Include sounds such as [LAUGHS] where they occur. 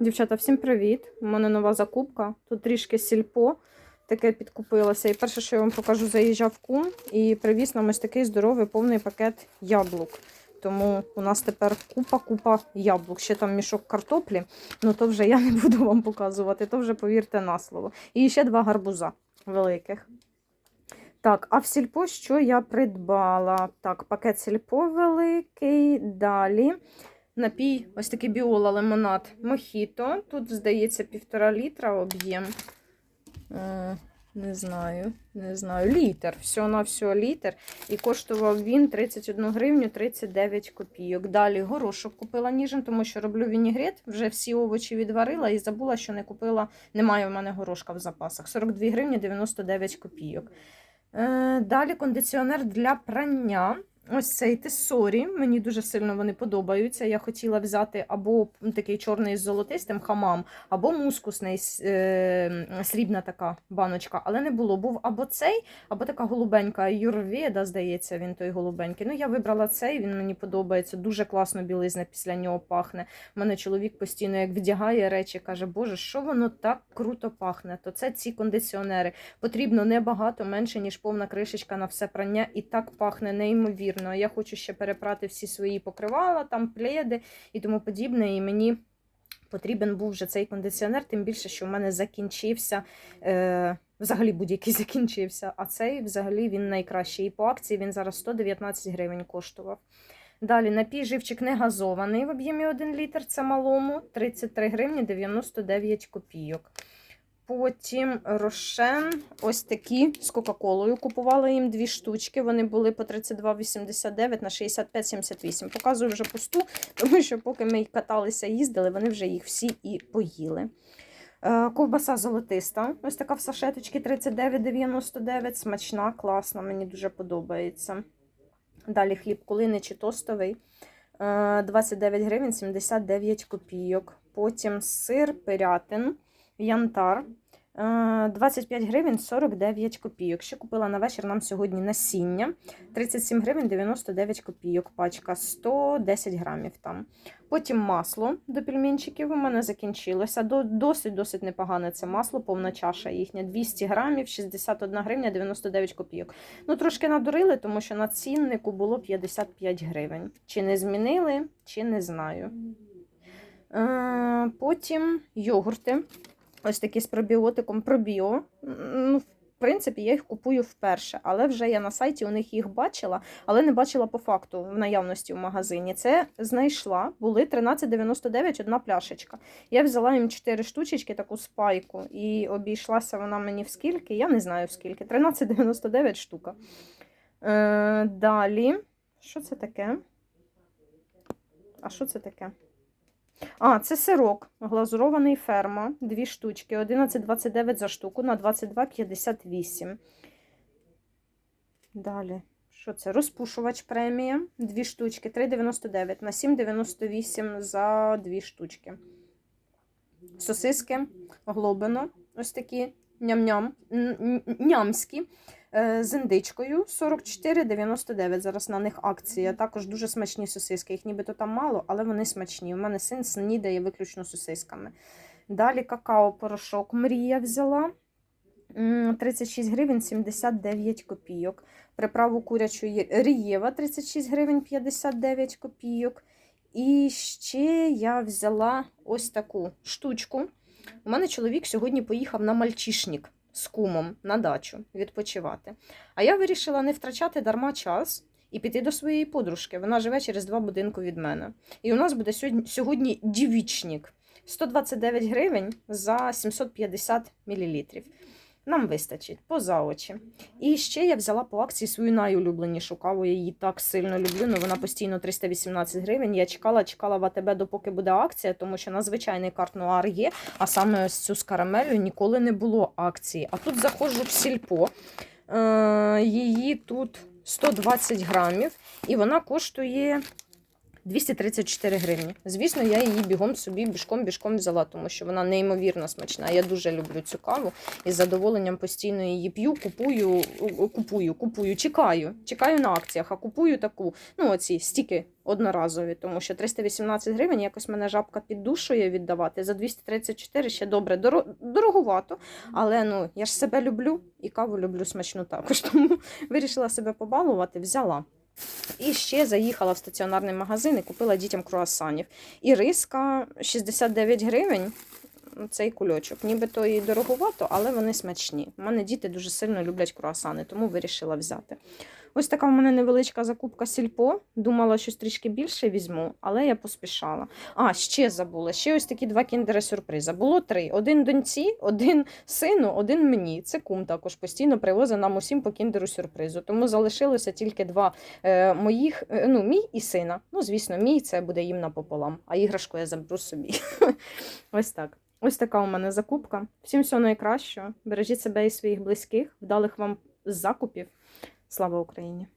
Дівчата, всім привіт! У мене нова закупка. Тут трішки сільпо таке підкупилося. І перше, що я вам покажу, заїжджав кум і привіз нам ось такий здоровий повний пакет яблук. Тому у нас тепер купа-купа яблук. Ще там мішок картоплі, ну то вже я не буду вам показувати, то вже повірте на слово. І ще два гарбуза великих. Так, а в сільпо що я придбала? Так, пакет сільпо великий. Далі напій, ось такий біола лимонад Мохіто. Тут, здається, півтора літра об'єм. Е, Не знаю, не знаю. Літр. Всього на всього літр. І коштував він 31 гривню 39 копійок. Далі горошок купила ніжин, тому що роблю вінігрет. Вже всі овочі відварила і забула, що не купила. Немає в мене горошка в запасах. 42 гривні 99 копійок. Е, Далі кондиціонер для прання. Ось цей тесорі. Мені дуже сильно вони подобаються. Я хотіла взяти або такий чорний з золотистим хамам, або мускусний е, срібна така баночка, але не було. Був або цей, або така голубенька Юрведа, здається, він той голубенький. Ну, я вибрала цей, він мені подобається. Дуже класно білизна після нього пахне. У мене чоловік постійно як вдягає речі, каже, Боже, що воно так круто пахне? То це ці кондиціонери. Потрібно небагато, менше, ніж повна кришечка на все прання, і так пахне неймовірно. Я хочу ще перепрати всі свої покривала, там пледи і тому подібне. І мені потрібен був вже цей кондиціонер, тим більше, що в мене закінчився. Е, Взагалі будь-який [LAUGHS] закінчився, а цей взагалі він найкращий. І по акції він зараз 119 гривень коштував. Далі напій живчик не газований в об'ємі 1 літр, це малому 33 гривні 99 копійок. Потім рошен, ось такі з Кока-Колою. Купувала їм дві штучки. Вони були по 32,89 на 65,78. Показую вже пусту, [LAUGHS] тому що поки ми каталися, їздили, вони вже їх всі і поїли. Е, Ковбаса золотиста. Ось така в сашеточці 39,99. Смачна, класна, мені дуже подобається. Далі хліб кулиничий тостовий. е, 29 гривень 79 копійок. Потім сир пирятин. Янтар. е, 25 гривень 49 копійок. Ще купила на вечір нам сьогодні насіння. 37 гривень 99 копійок. Пачка 110 грамів там. Потім масло до пельменчиків у мене закінчилося. Досить-досить непогане це масло, повна чаша їхня. 200 грамів, 61 гривня 99 копійок. Ну, трошки надурили, тому що на ціннику було 55 гривень. Чи не змінили, чи не знаю. Е, Потім йогурти. Ось такі з пробіотиком пробіо. Ну, в принципі, я їх купую вперше, але вже я на сайті у них їх бачила, але не бачила по факту в наявності в магазині. Це знайшла, були 13,99 одна пляшечка. Я взяла їм 4 штучечки, таку спайку, і обійшлася вона мені в скільки, я не знаю в скільки. 13,99 штука. Е, далі, що це таке? А що це таке? А, це сирок глазурований ферма. Дві штучки. 11,29 за штуку на 22,58. Далі. Що це? Розпушувач премія. Дві штучки. 3,99 на 7,98 за дві штучки. Сосиски глобино. Ось такі ням-ням. Нямські. Е, З індичкою 44,99. Зараз на них акція. Також дуже смачні сосиски. Їх нібито там мало, але вони смачні. У мене син снідає виключно сосисками. Далі какао-порошок Мрія взяла. 36 гривень 79 копійок. Приправу курячу Рієва 36 гривень 59 копійок. І ще я взяла ось таку штучку. У мене чоловік сьогодні поїхав на мальчишник з кумом на дачу відпочивати. А я вирішила не втрачати дарма час і піти до своєї подружки. Вона живе через два будинки від мене. І у нас буде сьогодні, сьогодні дівічник. 129 гривень за 750 мл. Нам вистачить поза очі. І ще я взяла по акції свою найулюбленішу каву. Я її так сильно люблю. але вона постійно 318 гривень. Я чекала, чекала в АТБ, допоки буде акція, тому що на звичайний карт Нуар є, а саме ось цю з карамелю ніколи не було акції. А тут заходжу в сільпо. Е, її тут 120 грамів, і вона коштує 234 гривні. Звісно, я її бігом собі бішком-бішком взяла, тому що вона неймовірно смачна. Я дуже люблю цю каву і з задоволенням постійно її п'ю, купую, купую, купую, чекаю. Чекаю на акціях, а купую таку, ну, оці стіки одноразові, тому що 318 гривень якось мене жабка піддушує віддавати. За 234 ще добре, Доро- дороговато, але ну я ж себе люблю і каву люблю смачну також. [LAUGHS] Тому вирішила себе побалувати, взяла. І ще заїхала в стаціонарний магазин і купила дітям круасанів. І риска 69 гривень. Цей кульочок. Нібито і дороговато, але вони смачні. У мене діти дуже сильно люблять круасани, тому вирішила взяти. Ось така в мене невеличка закупка сільпо. Думала, щось трішки більше візьму, але я поспішала. А, ще забула. Ще ось такі два кіндери сюрприза. Було три: один доньці, один сину, один мені. Це кум також постійно привозить нам усім по кіндеру сюрпризу. Тому залишилося тільки два е, моїх, е, ну, мій і сина. Ну, звісно, мій це буде їм напополам, а іграшку я заберу собі. [LAUGHS] Ось так. Ось така у мене закупка. Всім всього найкращого. Бережіть себе і своїх близьких, вдалих вам закупів. Слава Україні!